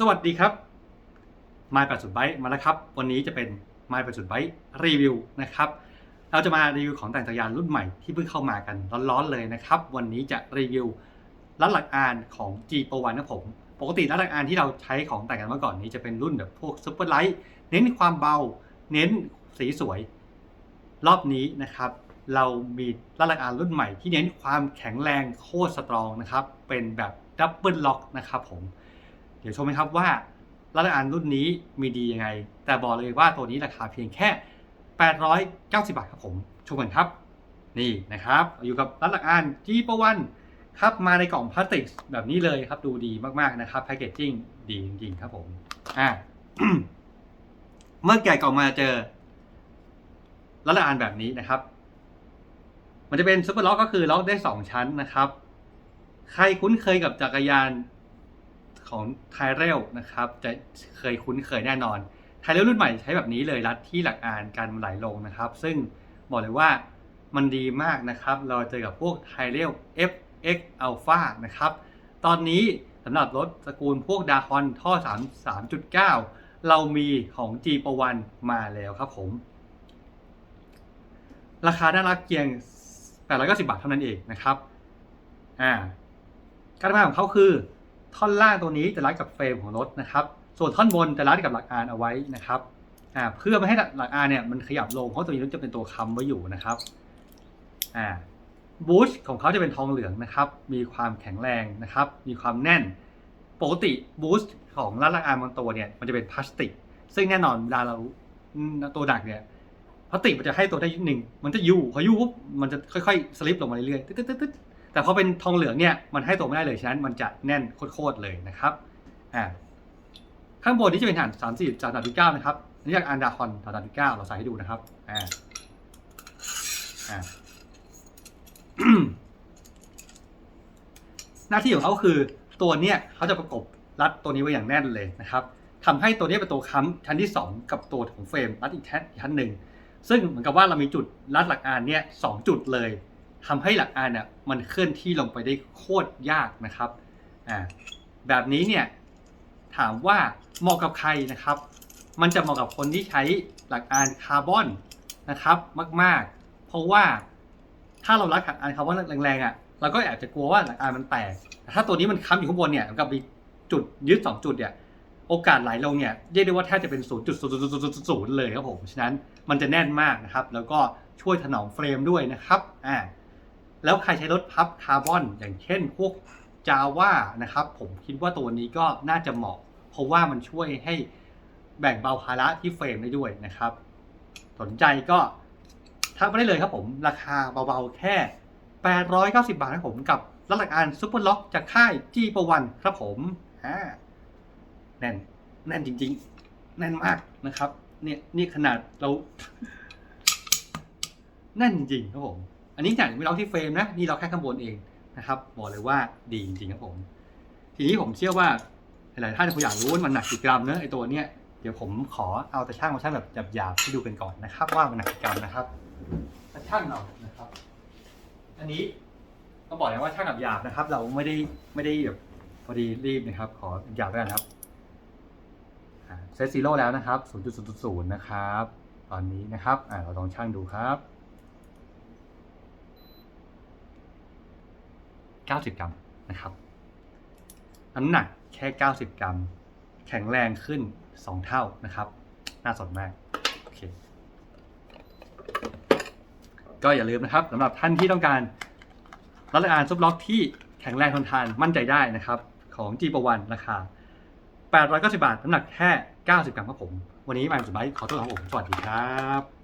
สวัสดีครับ m าย80 b บมาแล้วครับ วันนี้จะเป็น m าย80 b บรีวิวนะครับ เราจะมารีวิวของแต่งจักรยานรุ่นใหม่ที่เพิ่งเข้ามากันร้อนๆเลยนะครับ วันนี้จะรีวิวรัดหลักอานของ G Pro 1นนะผม ปกติรัดหลักอานที่เราใช้ของแต่งกันเมื่อก่อนนี้จะเป็นรุ่นแบบพวกซุปเปอร์ไลท์เน้นความเบา เน้นสีสวย รอบนี้นะครับ เรามีรัดหลักอานรุ่นใหม่ที่เน้นความแข็งแรงโคตรสตรองนะครับ เป็นแบบดับเบิลล็อกนะครับผม ดี๋ยวชมไหมครับว่ารัตอันรุ่นนี้มีดียังไง แต่บอกเลยว่าตัวนี้ราคาเพียงแค่ 890 บาทครับผม ชมกันครับ นี่นะครับ อยู่กับรัตอันจีปวันครับมาในกล่องพลาสติกแบบนี้เลยครับดูดีมากๆนะครับแพคเกจจิ้งดีจริงๆครับผมอ่าเมื่อแกะกล่องมาเจอรัตอันแบบนี้นะครับ มันจะเป็นซุปเปอร์ล็อกก็คือล็อกได้ 2 ชั้นนะครับ ใครคุ้นเคยกับจักรยาน ของไทเรลนะครับจะเคยคุ้นเคยแน่นอนไทเรลรุ่นใหม่ใช้แบบนี้เลยรัดที่หลักอานการไหลลงนะครับ ซึ่งบอกเลยว่ามันดีมากนะครับ เราเจอกับพวกไทเรล FX Alpha นะครับ ตอนนี้สำหรับรถตระกูลพวกดาคอนท่อ 3 3.9 เรามีของ G Pro 1มาแล้วครับผม ราคาน่ารักเพียง890บาทเท่านั้นเองนะครับ อ่า การทำงานของเขาคือ ท่อนล่างตัวนี้จะรัดกับเฟรมของรถนะครับ ส่วนท่อนบนจะรัดกับหลักอานเอาไว้นะครับอ่าเพื่อไม่ให้หลักอานเนี่ยมันขยับลงเพราะตัวนี้จะเป็นตัวค้ำไว้อยู่นะครับอ่าบูชของเขาจะเป็นทองเหลืองนะครับ มีความแข็งแรงนะครับ มีความแน่น ปกติบูสของรัดหลักอานบางตัวเนี่ยมันจะเป็นพลาสติก ซึ่งแน่นอนเวลาเราตัวดักเนี่ยพลาสติกมันจะให้ตัวได้นิดหนึ่งมันจะยู่พอยู่ปุ๊บมันจะค่อยๆสลิปลงมาเรื่อยๆตึ๊ดๆ แต่พอเป็นทองเหลืองเนี่ยมันให้ตัวไม่ได้เลยฉะนั้นมันจะแน่นโคตรเลยนะครับอ่าข้างบนนี้จะเป็นฐานสามสี่จากฐานที่เก้านะครับนี่จากอันดาคอนฐานที่เก้าเราใส่ให้ดูนะครับอ่าอ่าหน้าที่ของเขาคือตัวเนี้ยเขาจะประกบรัดตัวนี้ไว้อย่างแน่นเลยนะครับทำให้ตัวนี้เป็นตัวค้ำชั้นที่ 2 กับตัวของเฟรมรัดอีกแท่นอีกชั้นหนึ่งซึ่งเหมือนกับว่าเรามีจุดรัดหลักอานเนี่ยสองจุดเลย ทำให้หลักอานเนี่ยมันเคลื่อนที่ลงไปได้โคตรยากนะครับอ่าแบบนี้เนี่ยถามว่าเหมาะกับใครนะครับ มันจะเหมาะกับคนที่ใช้หลักอานคาร์บอนนะครับมาก ๆ เพราะว่าถ้าเรารัดหลักอานคาร์บอนแรงๆอะเราก็อาจจะกลัวว่าหลักอานมันแตกแต่ถ้าตัวนี้มันค้ำอยู่ข้างบนเนี่ยกับมีจุดยึดสองจุดเนี่ยโอกาสไหลลงเนี่ยเรียกได้ว่าแทบจะเป็น0.000เลยครับผม ฉะนั้นมันจะแน่นมากนะครับ แล้วก็ช่วยถนอมเฟรมด้วยนะครับ อ่า แล้วใครใช้รถพับคาร์บอน อย่างเช่นพวกจาว่านะครับ ผมคิดว่าตัวนี้ก็น่าจะเหมาะ เพราะว่ามันช่วยให้แบ่งเบาภาระที่เฟรมได้ด้วยนะครับ สนใจก็ทักมาได้เลยครับผม ราคาเบาๆแค่ 890 บาทครับผมกับรัดหลักอานซุปเปอร์ล็อกจากค่าย G Pro 1ครับผมอ่าแน่น แน่นจริง ๆ แน่นมากนะครับ เนี่ยนี่ขนาดเรา แน่นจริงครับผม อันนี้อย่างไม่ล็อกที่เฟรมนะนี่เราแค่ข้างบนเองนะครับบอกเลยว่าดีจริงๆครับผม ทีนี้ผมเชื่อว่าหลายท่านคงอยากรู้ว่ามันหนักกี่กรัมเนอะไอตัวเนี้ยเดี๋ยวผมขอเอาแต่ช่างมาช่างแบบหยาบๆให้ดูกันก่อนนะครับ ว่ามันหนักกี่กรัมนะครับต่ช่างเอานะครับ อันนี้ต้องบอกเลยว่าช่างแบบหยาบนะครับ เราไม่ได้ไม่ได้แบบพอดีรีบนะครับ ขอหยาบด้วยกันครับเซตซีโร่แล้วนะครับ 0.0.0นะครับ ตอนนี้นะครับอ่าเราลองช่างดูครับ 90 กรัมนะครับ น้ำหนักแค่ 90 กรัม แข็งแรงขึ้น 2 เท่านะครับ น่าสนมาก โอเค ก็อย่าลืมนะครับสำหรับท่านที่ต้องการรัดอ่านซุปล็อกที่แข็งแรงทนทานมั่นใจได้นะครับ ของ G Pro 1ราคา 890 บาท น้ำหนักแค่ 90 กรัมครับผม วันนี้มาสุดไบขอตัวครับผม สวัสดีครับ